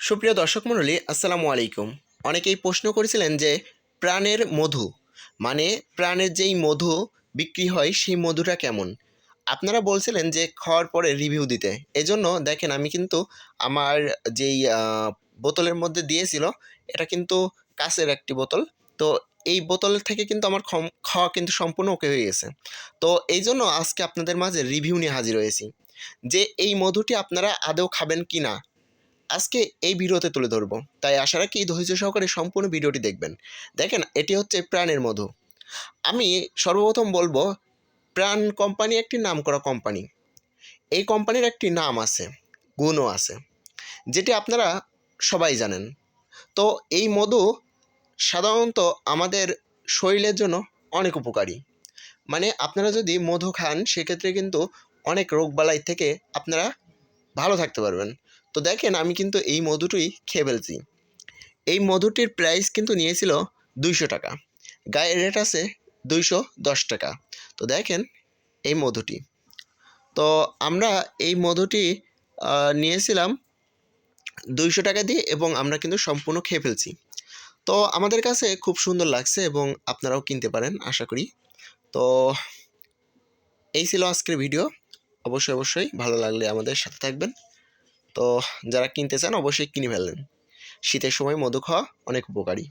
সুপ্রিয় দর্শক মণ্ডলী, আসসালামু আলাইকুম। অনেকেই প্রশ্ন করেছিলেন যে প্রাণের মধু মানে প্রাণের যেই মধু বিক্রি হয় সেই মধুটা কেমন? আপনারা বলছিলেন যে খাওয়ার পরে রিভিউ দিতে। এজন্য দেখেন আমি কিন্তু আমার যেই বোতলের মধ্যে দিয়েছিল, এটা কিন্তু কাঁচের একটি বোতল। তো এই বোতল থেকে কিন্তু আমার খাওয়া কিন্তু সম্পূর্ণ ওকে হয়ে গেছে। তো এই জন্য আজকে আপনাদের মাঝে রিভিউ নিয়ে হাজির হয়েছি। যে এই মধুটি আপনারা আদৌ খাবেন কি না আজকে এই ভিডিওতে তুলে ধরবো। তাই আশা রাখি ধৈর্য সহকারে সম্পূর্ণ ভিডিওটি দেখবেন। দেখেন, এটি হচ্ছে প্রাণের মধু। আমি সর্বপ্রথম বলব, প্রাণ কোম্পানি একটি নামকরা কোম্পানি। এই কোম্পানির একটি নাম আছে, গুণও আছে, যেটি আপনারা সবাই জানেন। তো এই মধু সাধারণত আমাদের শরীরের জন্য অনেক উপকারী। মানে আপনারা যদি মধু খান, সেক্ষেত্রে কিন্তু অনেক রোগবালাই থেকে আপনারা ভালো থাকতে পারবেন। তো দেখেন, আমি কিন্তু এই মধুটি খেয়ে ফেলছি। এই মধুটির প্রাইস কিন্তু নিয়েছিল দুইশো টাকা। গায়ের রেট আছে দুইশো দশ টাকা। তো দেখেন এই মধুটি। তো আমরা এই মধুটি নিয়েছিলাম দুইশো টাকা দিয়ে এবং আমরা কিন্তু সম্পূর্ণ খেয়ে ফেলছি। তো আমাদের কাছে খুব সুন্দর লাগছে এবং আপনারাও কিনতে পারেন, আশা করি। তো এই ছিল আজকের ভিডিও অবশ্যই অবশ্যই। ভালো লাগলে আমাদের সাথে থাকবেন। তো যারা কিনতে চান, অবশ্যই কিনে ফেলবেন। শীতের সময় মধু খাওয়া অনেক উপকারী।